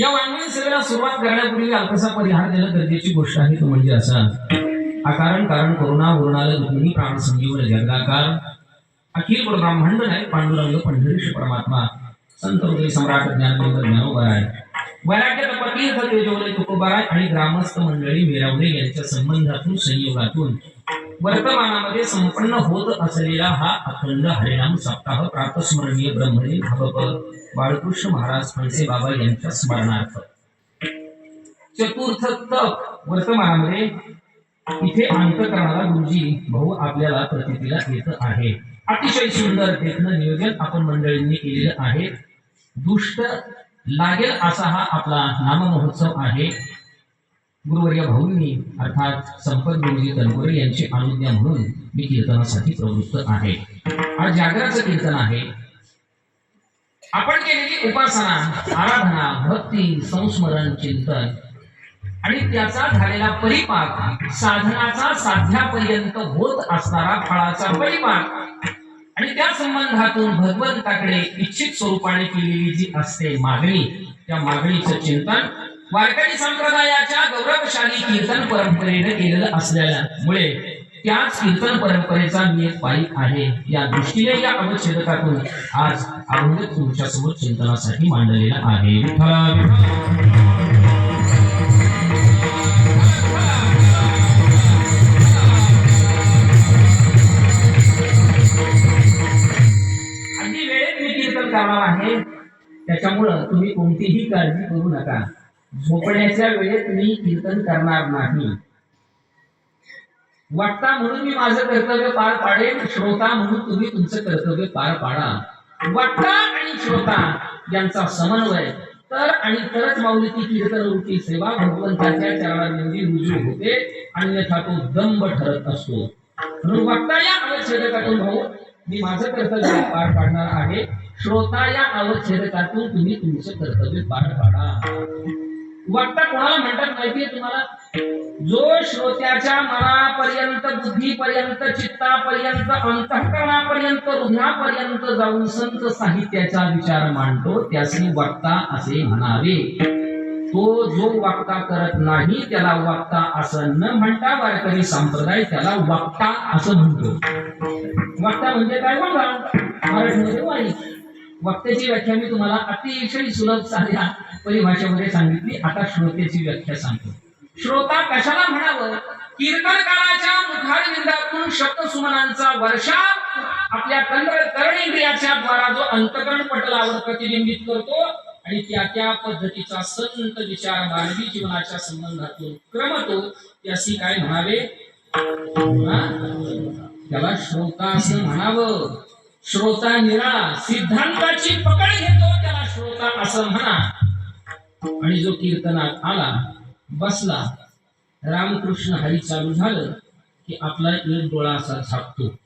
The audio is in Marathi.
या वाङ्मयीन सेवेला सुरुवात करण्यापूर्वी अल्पसा परिहार देणं गरजेची गोष्ट आहे तो म्हणजे असा. अकारण कारण करुणा वरुणाला रुक्मिणी प्राण संजीवन जगाकार. अखिल ब्रह्मांड नाही पांडुरंग पंढरीश परमात्मा. संत हृदय सम्राट ज्ञानदेव ज्ञानोबराय. वैराग्य तपतीर्थ तेजोले तुकोबाराय आणि ग्रामस्थ मंडळी मिरवणे यांच्या संबंधातून संयोगातून. वर्तमानामध्ये संपन्न होत असलेला हा अखंड हरिनाम सप्ताह प्रातस्मरणीय ब्रह्मदेव हबप बाळकृष्ण महाराज फणसे बाबा यांच्या स्मरणार्थ. चतुर्थ तप वर्तमानामध्ये इथे अंतकरणाला गुरुजी भाऊ आपल्याला प्रतितीला येत आहे. अतिशय सुंदर देखणं नियोजन आपण मंडळींनी केलेलं आहे. दुष्ट लागेल असा हा आपला नाम महोत्सव आहे. गुरुवर्य भाऊंनी अर्थात संपत गुरुजी तनपुरे यांची अनुज्ञा म्हणून मी कीर्तनासाठी प्रवृत्त आहे. हा जागराचं कीर्तन आहे. आपण केलेली उपासना आराधना भक्ती संस्मरण चिंतन आणि त्याचा झालेला परिपाक साधनाचा साध्यापर्यंत होत असणारा फळाचा परिपाक आणि त्या संबंधातून भगवंताकडे इच्छित स्वरूपाने केलेली जी असते मागणी त्या मागणीचं चिंतन वारकरी संप्रदायाच्या गौरवशाली कीर्तन परंपरेने केलेलं असल्यामुळे त्याच कीर्तन परंपरेचा मी एक पायी आहे. या दृष्टीने या अवच्छेदकातून आज अभंग तुमच्यासमोर चिंतनासाठी मांडलेला आहे. अगदी वेळेत मी कीर्तन करणार आहे. त्याच्यामुळं तुम्ही कोणतीही काळजी करू नका. झोपण्याच्या वेळेत मी कीर्तन करणार नाही. वाटता म्हणून मी माझं कर्तव्य पार पाडेन श्रोता म्हणून तुम्ही तुमचं कर्तव्य पार पाडा. वाटता आणि श्रोता यांचा समन्वय. तर आणि तरच माऊलीची कीर्तन रूपी सेवा भगवंताच्या चरणांमध्ये रुजू होते अन्यथा तो दंब ठरत असतो. म्हणून वाटता या अवच्छेदकातून भाऊ मी माझं कर्तव्य पार पाडणार आहे. श्रोता या अवच्छेदकातून तुम्ही तुमचं कर्तव्य पार पाडा. वक्ता कोणाला म्हणतात माहितीये तुम्हाला? जो श्रोत्याच्या मनापर्यंत बुद्धीपर्यंत चित्तापर्यंत अंतःकरणापर्यंत हृदयापर्यंत जाऊन संत साहित्याचा विचार मांडतो त्याचे वक्ता असे म्हणावे. तो जो वक्ता करत नाही त्याला वक्ता असं न म्हणता वारकरी संप्रदाय त्याला वक्ता असं म्हणतो. वक्ता म्हणजे काय? बघा मराठीमध्ये वाणी वक्त्याची व्याख्या मी तुम्हाला अतिशय सुलभ साध्या परिभाषेमध्ये सांगितली आता श्रोतेची व्याख्या सांगतो. श्रोता कशाला म्हणावं? कीर्तनकाराच्या मुखारविंदातून शब्द सुमनांचा वर्षा आपल्या कंदर कर्णेंद्रियाच्या द्वारा जो अंतकरण पटलावर प्रतिबिंबित करतो आणि त्या त्या पद्धतीचा संत विचार मानवी जीवनाच्या संबंधातून क्रमतो त्याशी काय म्हणावे? त्याला श्रोता असं म्हणावं. श्रोता निरा सिद्धांताची पकड घेतो त्याला श्रोता असं म्हणा. आणि जो कीर्तनात आला बसला रामकृष्ण हरी चालू झालं की आपला एक डोळा असा झाकतो.